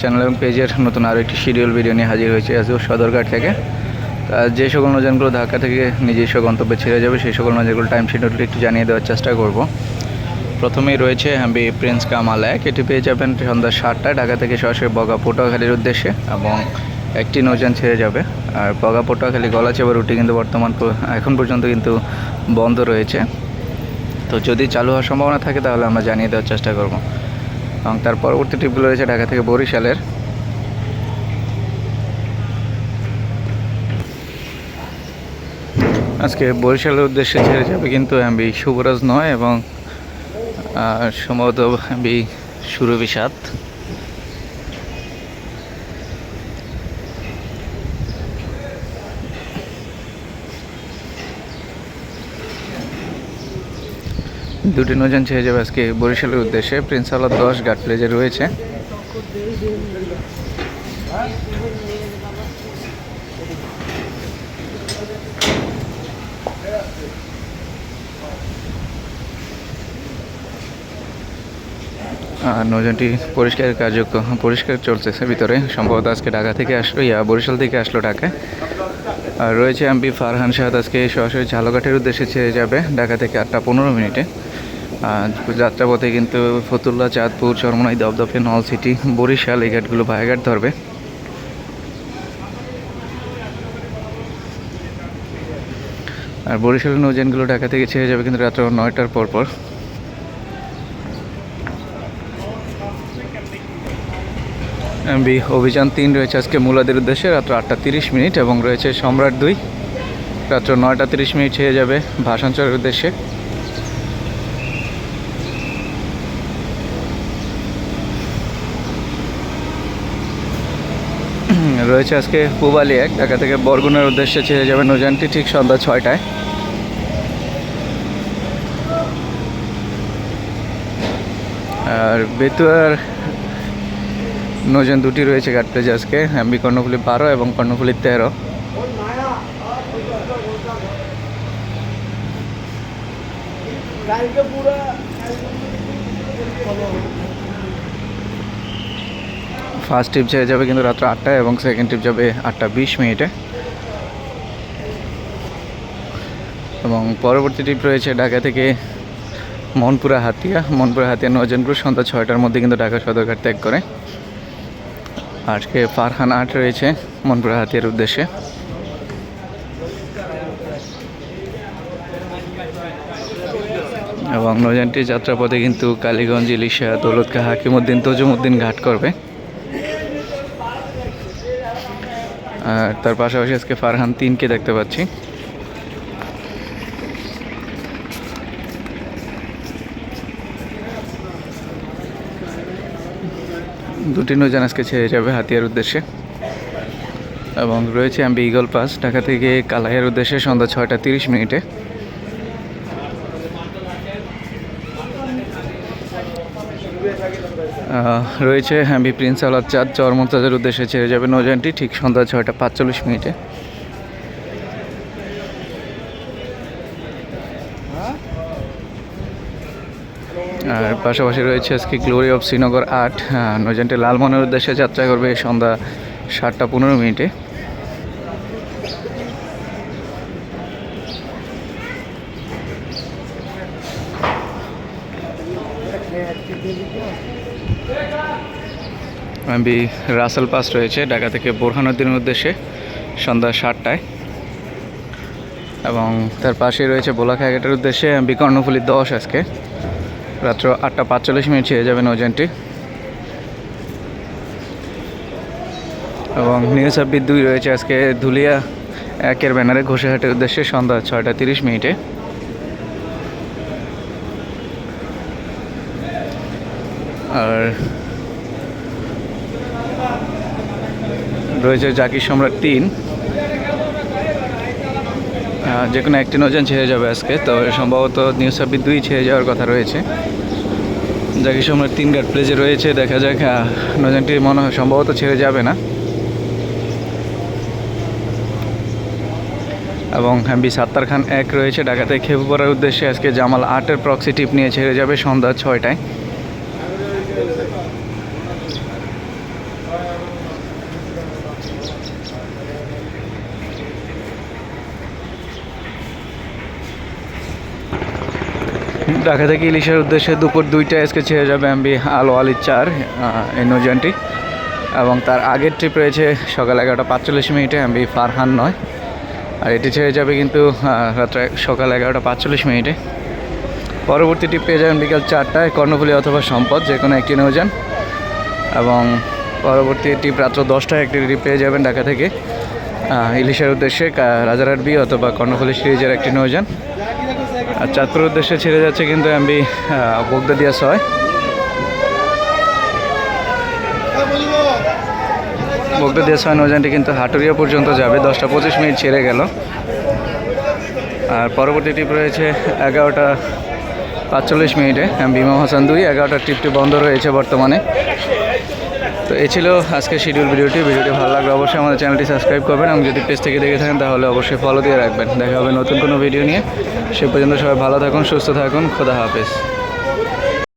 Channel এবং পেজের নতুন আরও একটি শিডিউল ভিডিও নিয়ে হাজির হয়েছে আজও সদরঘাট থেকে। তা যে সকল নৌযানগুলো ঢাকা থেকে নিজস্ব গন্তব্যে ছেড়ে যাবে, সেই সকল নৌযানগুলো টাইম শিডিউলটি একটু জানিয়ে দেওয়ার চেষ্টা করব। প্রথমেই রয়েছে হ্যাম্বি প্রিন্স কামাল এক। এটি পেয়ে যাবেন সন্ধ্যা সাতটায় ঢাকা থেকে সরাসরি বগা পটুয়াখালীর উদ্দেশ্যে এবং একটি নৌযান ছেড়ে যাবে। আর বগা পটুয়াখালী গলাচেবা রুটি কিন্তু বর্তমান এখন পর্যন্ত কিন্তু বন্ধ রয়েছে। তো যদি চালু হওয়ার সম্ভাবনা থাকে তাহলে আমরা জানিয়ে দেওয়ার চেষ্টা করব। এবং তার পরবর্তী ট্রিপগুলো রয়েছে ঢাকা থেকে বরিশালের। আজকে বরিশালের উদ্দেশ্যে ছেড়ে যাবে কিন্তু এমবি শুভরাজ নয় এবং সম্ভবত এমবি সুরভি সাত। দুটি নৌযান ছেড়ে যাবে আজকে বরিশালের উদ্দেশ্যে। প্রিন্স আলাদ দশ গার্ড প্লেজে রয়েছে। আর নৌযানটি পরিষ্কার কার্য পরিষ্কার চলতেছে ভিতরে। সম্ভবত আজকে ঢাকা থেকে আসলো ইয়া, বরিশাল থেকে আসলো ঢাকায়। আর রয়েছে এমপি ফারহান শাহাদ আজকে সরাসরি ঝালঘাটের উদ্দেশ্যে ছেড়ে যাবে। ঢাকা থেকে আটটা পনেরো মিনিটে। যাত্রাপথে কিন্তু ফতুল্লা, চাঁদপুর, চরমনাই, দপদপে, নল সিটি, বরিশাল এই ঘাটগুলো ভাইঘাট ধরবে। আর বরিশালের নৌযানগুলো ঢাকা থেকে ছেড়ে যাবে কিন্তু রাত্র নয়টার পর পর। এমবি, অভিযান তিন রয়েছে আজকে মূলাদের উদ্দেশ্যে, রাত্র আটটা তিরিশ মিনিট এবং রয়েছে সম্রাট দুই। রাত্র নয়টা তিরিশ মিনিট ছেড়ে যাবে ভাষাঞ্চলের উদ্দেশ্যে। রয়েছে আজকে পুবালি এক, ঢাকা থেকে বরগুনার উদ্দেশ্যে ছেড়ে যাবে নৌযানটি ঠিক সন্ধ্যা ছয়টায়। আর বেতুয়ার নৌযান দুটি রয়েছে ঘাট প্লেজে আজকে, এমবি কর্ণফুলি বারো এবং কর্ণফুলি তেরো। কালকে পুরো ফার্স্ট ট্রিপ ছেড়ে যাবে কিন্তু রাত্র আটটায় এবং সেকেন্ড ট্রিপ যাবে আটটা বিশ মিনিটে। এবং পরবর্তী ট্রিপ রয়েছে ঢাকা থেকে মনপুরা হাতিয়া। মনপুরা হাতিয়া নজনপুর সন্ধ্যা ছয়টার মধ্যে কিন্তু ঢাকা সদরঘাট ত্যাগ করে। আজকে ফারহান আট রয়েছে মনপুরা হাতিয়ার উদ্দেশ্যে। এবং নৌযানটি যাত্রাপথে কিন্তু কালীগঞ্জ, ইলিশা দৌলতকা হাকিমুদ্দিন, তজুমুদ্দিন ঘাট করবে। আর তার পাশাপাশি আজকে ফারহান তিনকে দেখতে পাচ্ছি। দুটি নৌজান আজকে ছেড়ে যাবে হাতিয়ার উদ্দেশ্যে। এবং রয়েছে আমি ইগল পাস, ঢাকা থেকে কালাইয়ের উদ্দেশ্যে সন্ধ্যা ছয়টা তিরিশ মিনিটে। রয়েছে হ্যাম্বি প্রিন্স আলাদ চাঁদ চরমন্তাজের উদ্দেশ্যে ছেড়ে যাবে নৌযানটি ঠিক সন্ধ্যা ছয়টা পাঁচচল্লিশ মিনিটে। আর পাশাপাশি রয়েছে আজকে গ্লোরি অফ শ্রীনগর আট নৌযানটি লালমনের উদ্দেশ্যে যাত্রা করবে সন্ধ্যা সাতটা পনেরো মিনিটে। এমবি রাসেল পাস রয়েছে ঢাকা থেকে বোরহানুদ্দিনের উদ্দেশ্যে সন্ধ্যা সাতটায়। এবং তার পাশে রয়েছে বোলাখাঘাটের উদ্দেশ্যে এমবি কর্ণফুলি দশ আজকে। রাত্র আটটা পাঁচচল্লিশ মিনিট ছেড়ে যাবে নৌযানটি এবং নিউজ আপডেট দুই রয়েছে আজকে ধুলিয়া একের ব্যানারে ঘোষাহাটের উদ্দেশ্যে সন্ধ্যা ছয়টা তিরিশ মিনিটে। আর রয়েছে জাকির সম্রাট তিন। যে কোনো একটি নৌযান ছেড়ে যাবে আজকে তো সম্ভবত নিউজ সাব্বির দুই ছেড়ে যাওয়ার কথা রয়েছে। জাকির সম্রাট তিন গার্ড প্লেজে রয়েছে দেখা যাক আহ, নৌযানটি মনে হয় সম্ভবত ছেড়ে যাবে না। এবং হ্যাম্বি সাত্তার খান এক রয়েছে ঢাকাতে খেপু পড়ার উদ্দেশ্যে আজকে জামাল আটের প্রক্সি টিপ নিয়ে ছেড়ে যাবে সন্ধ্যা ছয়টায়। ঢাকা থেকে ইলিশের উদ্দেশ্যে দুপুর দুইটায় আজকে ছেড়ে যাবে এমবি আলো আলি চার এই নৌযানটি। এবং তার আগের ট্রিপ রয়েছে সকাল এগারোটা পাঁচচল্লিশ মিনিটে এমবি ফারহান নয়। আর এটি ছেড়ে যাবে কিন্তু রাত্রে সকাল এগারোটা পাঁচচল্লিশ মিনিটে। পরবর্তী ট্রিপ পেয়ে যাবেন বিকাল চারটায় কর্ণফুলি অথবা সম্পদ, যে কোনো একটি নৌযান। এবং পরবর্তী ট্রিপ রাত্র দশটায় একটি ট্রিপ পেয়ে যাবেন ঢাকা থেকে ইলিশের উদ্দেশ্যে রাজারহাট বি অথবা কর্ণফুলি সিরিজের একটি নৌযান। চাঁদপুর উদ্দেশ্যে ছেড়ে যাচ্ছে কিন্তু এমবি বগদাদিয়া ছয়। বগদাদিয়া ছয় নৌযানটি কিন্তু হাটুরিয়া পর্যন্ত যাবে। দশটা পঁচিশ মিনিট ছেড়ে গেল। আর পরবর্তী ট্রিপ রয়েছে এগারোটা পাঁচচল্লিশ মিনিটে। বিমা হাসান দুই, এগারোটা ট্রিপটি বন্ধ রয়েছে বর্তমানে। তো এই ছিল আজকে শিডিউল ভিডিওটি। ভিডিওটি ভালো লাগলে অবশ্যই আমাদের চ্যানেলটি সাবস্ক্রাইব করবেন। এবং যদি পেজ থেকে দেখে থাকেন, তাহলে অবশ্যই ফলো দিয়ে রাখবেন। দেখা হবে নতুন কোনো ভিডিও নিয়ে। সে পর্যন্ত সবাই ভালো থাকুন, সুস্থ থাকুন। খোদা হাফেজ।